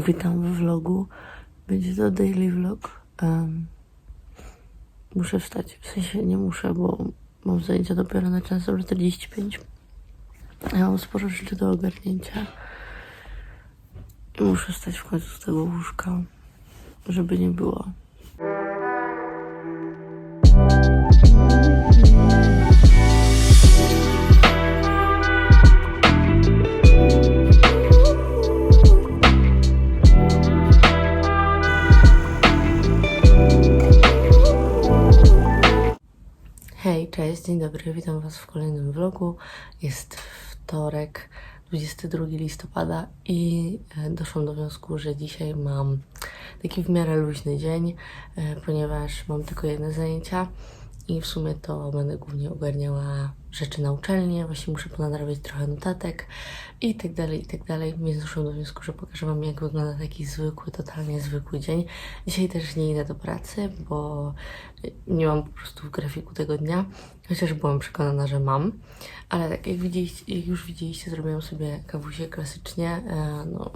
Witam w vlogu. Będzie to daily vlog. Em, muszę wstać, w sensie nie muszę, bo mam zajęcia dopiero na 45. Ja mam sporo rzeczy do ogarnięcia. I muszę wstać w końcu z tego łóżka, żeby nie było. Cześć, dzień dobry, witam Was w kolejnym vlogu. Jest wtorek, 22 listopada i e, doszłam do wniosku, że dzisiaj mam taki w miarę luźny dzień, e, ponieważ mam tylko jedne zajęcia i w sumie to będę głównie ogarniała rzeczy na uczelnię, właśnie muszę ponadrabiać trochę notatek i tak dalej, i tak dalej, więc doszłam do wniosku, że pokażę Wam jak wygląda taki zwykły, totalnie zwykły dzień. Dzisiaj też nie idę do pracy, bo nie mam po prostu w grafiku tego dnia, chociaż byłam przekonana, że mam, ale tak jak, widzieliście, jak już widzieliście, zrobiłam sobie kawusie klasycznie, e, no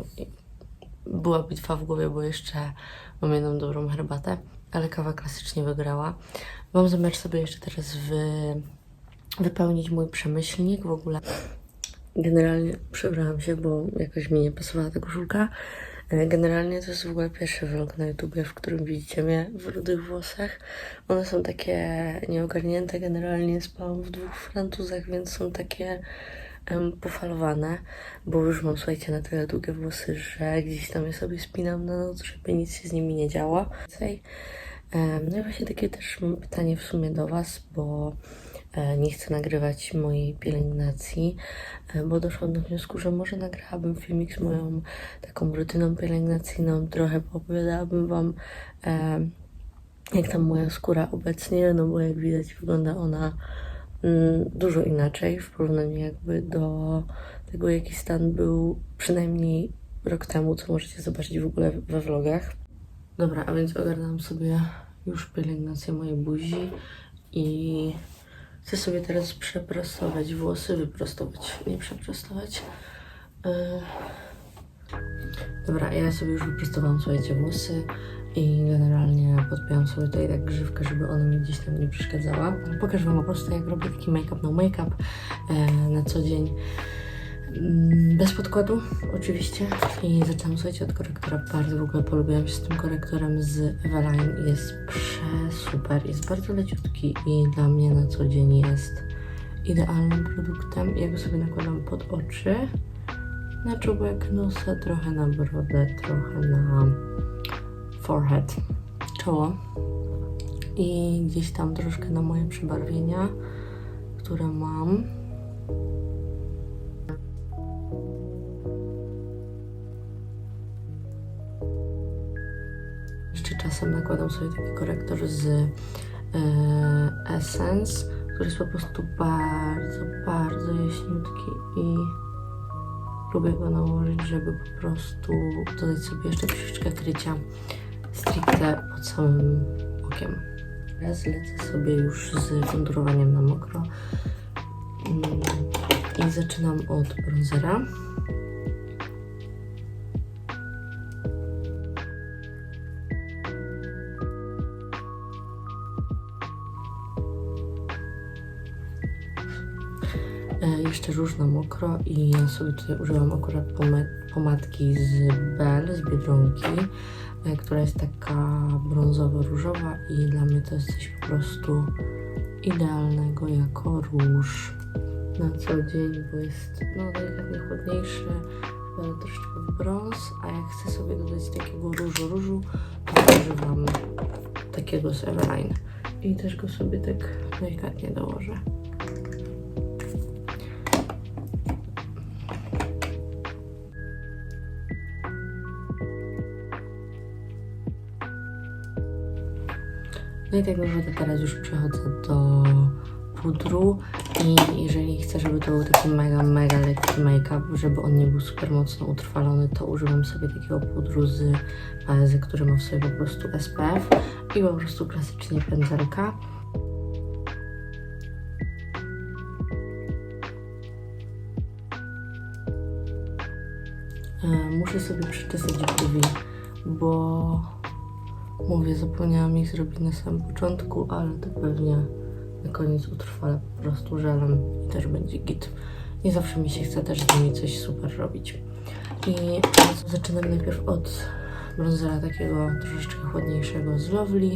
była bitwa w głowie, bo jeszcze mam jedną dobrą herbatę, ale kawa klasycznie wygrała. Mam zamiar sobie jeszcze teraz wy, wypełnić mój przemyślnik w ogóle. Generalnie przebrałam się, bo jakoś mi nie pasowała ta koszulka. E, Generalnie to jest w ogóle pierwszy vlog na YouTubie, w którym widzicie mnie w rudych włosach. One są takie nieogarnięte. Generalnie spałam w dwóch Francuzach, więc są takie em, pofalowane, bo już mam, słuchajcie, na tyle długie włosy, że gdzieś tam je sobie spinam na noc, żeby nic się z nimi nie działo. No i właśnie takie też mam pytanie w sumie do Was, bo nie chcę nagrywać mojej pielęgnacji, e, bo doszłam do wniosku, że może nagrałabym filmik z moją taką rutyną pielęgnacyjną, trochę poopowiadałabym Wam, e, jak tam moja skóra obecnie, no bo jak widać wygląda ona mm, dużo inaczej w porównaniu jakby do tego, jaki stan był przynajmniej rok temu, co możecie zobaczyć w ogóle we vlogach. Dobra, a więc ogarnęłam sobie już pielęgnację mojej buzi i chcę sobie teraz przeprostować włosy, wyprostować, nie przeprostować. Yy. Dobra, ja sobie już wyprostowałam, słuchajcie, włosy i generalnie podpięłam sobie tutaj tak grzywkę, żeby ona mi gdzieś tam nie przeszkadzała. Pokażę Wam po prostu, jak robię taki make-up, no make-up e, na co dzień. Mm, Bez podkładu, oczywiście. I zaczęłam, słuchajcie, od korektora. Bardzo w ogóle polubiłam się z tym korektorem z Eveline. Jest super, jest bardzo leciutki i dla mnie na co dzień jest idealnym produktem. Ja go sobie nakładam pod oczy, na czubek nosa, trochę na brodę, trochę na forehead, czoło i gdzieś tam troszkę na moje przebarwienia, które mam. Czasem nakładam sobie taki korektor z e, Essence, który jest po prostu bardzo, bardzo jaśniutki i lubię go nałożyć, żeby po prostu dodać sobie jeszcze troszeczkę krycia stricte pod samym okiem. Teraz lecę sobie już z konturowaniem na mokro Mm, i zaczynam od bronzera. Jeszcze róż na mokro i ja sobie tutaj użyłam akurat pomadki z Bell, z Biedronki, e, która jest taka brązowo-różowa i dla mnie to jest coś po prostu idealnego jako róż na co dzień, bo jest no delikatnie chłodniejszy, ale troszeczkę w brąz, a jak chcę sobie dodać takiego różu różu, to używam takiego z Everline i też go sobie tak delikatnie dołożę. No i tak naprawdę teraz już przechodzę do pudru i jeżeli chcę, żeby to był taki mega, mega lekki make-up, żeby on nie był super mocno utrwalony, to używam sobie takiego pudru z Pazy, który ma w sobie po prostu SPF i po prostu klasycznie pędzelka. E, muszę sobie przeczesać brwi, bo mówię, zapomniałam ich zrobić na samym początku, ale to pewnie na koniec utrwalę po prostu żelem i też będzie git. Nie zawsze mi się chce też z nimi coś super robić. I zaczynam najpierw od bronzera takiego troszeczkę chłodniejszego z Lovely.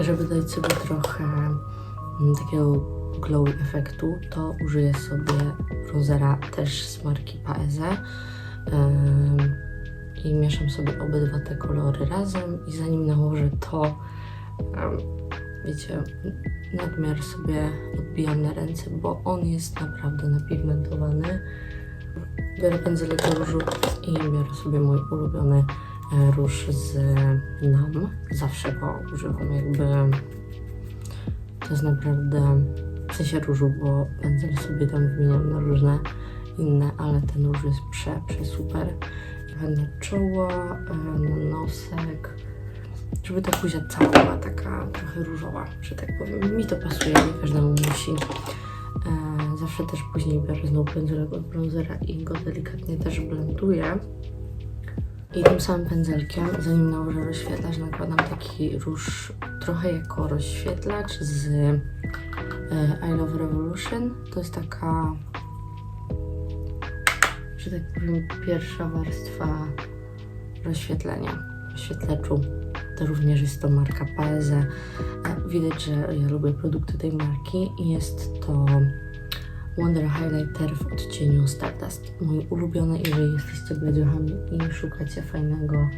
Żeby dać sobie trochę mm, takiego glowy efektu, to użyję sobie bronzera też z marki Paese. I mieszam sobie obydwa te kolory razem i zanim nałożę to, wiecie, nadmiar sobie odbijam na ręce, bo on jest naprawdę napigmentowany. Biorę pędzelek do różu i biorę sobie mój ulubiony e, róż z NAM. Zawsze go używam, jakby to jest naprawdę w sensie różu, bo pędzel sobie tam wymieniam na różne inne, ale ten róż jest prze, prze super. Na czoło, e, na nosek, żeby ta buzia cała była taka trochę różowa, że tak powiem. Mi to pasuje, nie każdemu musi. E, zawsze też później biorę znowu pędzelek od bronzera i go delikatnie też blenduję. I tym samym pędzelkiem, zanim nałożę rozświetlacz, nakładam taki róż trochę jako rozświetlacz z e, I Love Revolution. To jest taka, że tak powiem, pierwsza warstwa rozświetlenia, rozświetleczu. To również jest to marka Paese. E, Widać, że ja lubię produkty tej marki i jest to Wonder Highlighter w odcieniu Stardust. Mój ulubiony, jeżeli jesteście badziochami i szukacie fajnego,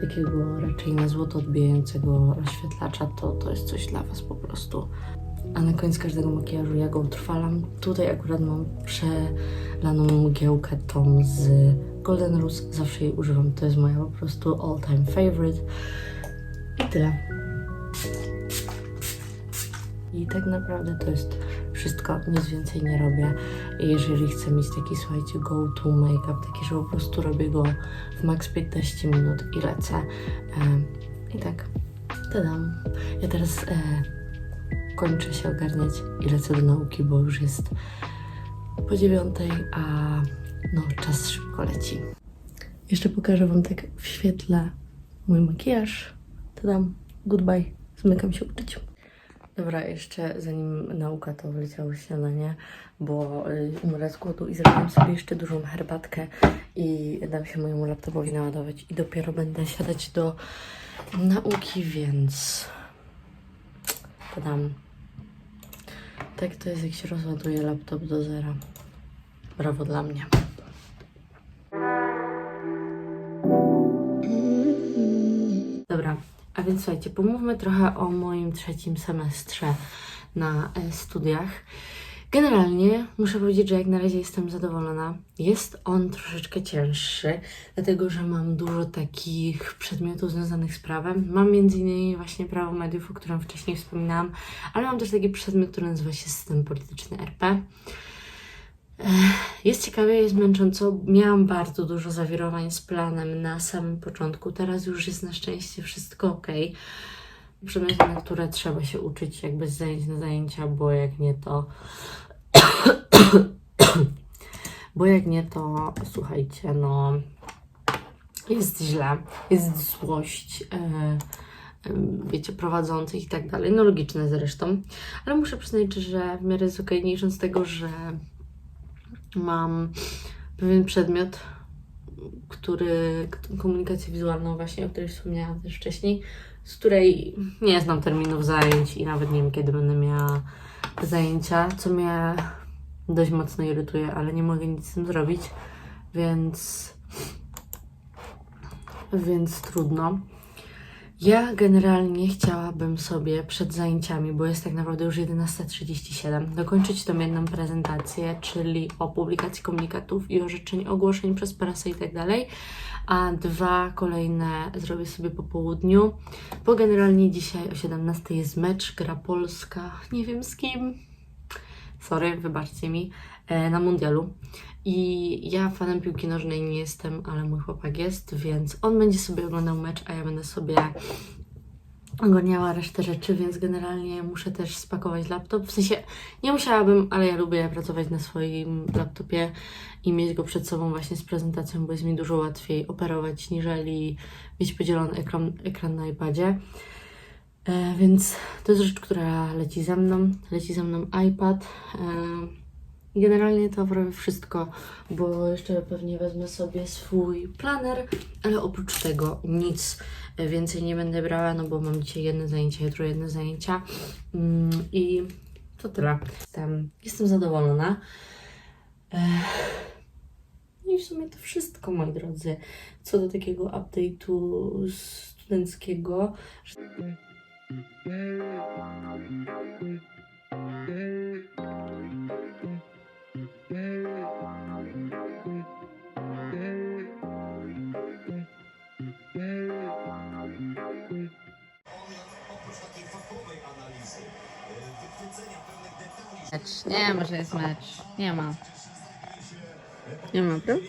takiego raczej na złoto odbijającego rozświetlacza, to to jest coś dla Was po prostu. A na koniec każdego makijażu ja go utrwalam. Tutaj akurat mam przelaną mgiełkę tą z Golden Rose. Zawsze jej używam. To jest moja po prostu all time favorite. I tyle. I tak naprawdę to jest wszystko, nic więcej nie robię. Jeżeli chcę mieć taki, słuchajcie, go-to make-up, taki, że po prostu robię go w max 15 minut i lecę. E, I tak, tadam. Ja teraz e, kończę się ogarniać i lecę do nauki, bo już jest po dziewiątej, a no czas szybko leci. Jeszcze pokażę Wam tak w świetle mój makijaż. Tadam, goodbye, zmykam się uczyć. Dobra, jeszcze zanim nauka to wleciało śniadanie, bo y, umrę z głodu i zrobiłam sobie jeszcze dużą herbatkę i dam się mojemu laptopowi naładować i dopiero będę siadać do nauki, więc podam. Tak to jest, jak się rozładuje laptop do zera. Brawo dla mnie. Dobra, a więc słuchajcie, pomówmy trochę o moim trzecim semestrze na e, studiach. Generalnie muszę powiedzieć, że jak na razie jestem zadowolona. Jest on troszeczkę cięższy, dlatego że mam dużo takich przedmiotów związanych z prawem. Mam m.in. właśnie prawo mediów, o którym wcześniej wspominałam, ale mam też taki przedmiot, który nazywa się system polityczny RP. Jest ciekawie, jest męcząco. Miałam bardzo dużo zawirowań z planem na samym początku. Teraz już jest na szczęście wszystko ok. Przedmioty, na które trzeba się uczyć jakby z na zajęcia, bo jak nie to. bo jak nie to, słuchajcie, no. Jest źle, jest złość. e, e, wiecie, prowadzących i tak dalej. No logiczne zresztą. Ale muszę przyznać, że w miarę jest okej, licząc z tego, że mam pewien przedmiot, który, komunikację wizualną właśnie, o której wspomniałam też wcześniej, z której nie znam terminów zajęć i nawet nie wiem, kiedy będę miała zajęcia, co mnie dość mocno irytuje, ale nie mogę nic z tym zrobić, więc więc trudno. Ja generalnie chciałabym sobie przed zajęciami, bo jest tak naprawdę już 11.37, dokończyć tą jedną prezentację, czyli o publikacji komunikatów i orzeczeń, ogłoszeń przez prasę i tak a dwa kolejne zrobię sobie po południu, bo generalnie dzisiaj o 17.00 jest mecz, gra Polska, nie wiem z kim, sorry, wybaczcie mi, na mundialu. I ja fanem piłki nożnej nie jestem, ale mój chłopak jest, więc on będzie sobie oglądał mecz, a ja będę sobie ogarniała resztę rzeczy, więc generalnie muszę też spakować laptop. W sensie nie musiałabym, ale ja lubię pracować na swoim laptopie i mieć go przed sobą właśnie z prezentacją, bo jest mi dużo łatwiej operować, niżeli mieć podzielony ekran, ekran na iPadzie. E, więc to jest rzecz, która leci ze mną. Leci ze mną iPad. E, generalnie to prawie wszystko, bo jeszcze pewnie wezmę sobie swój planer, ale oprócz tego nic więcej nie będę brała, no bo mam dzisiaj jedne zajęcia, jutro jedne zajęcia. I to tyle. Jestem, jestem zadowolona. No i w sumie to wszystko, moi drodzy, co do takiego update'u studenckiego. Mecz. Nie ma, że jest mecz. Nie ma. Nie ma, prawda?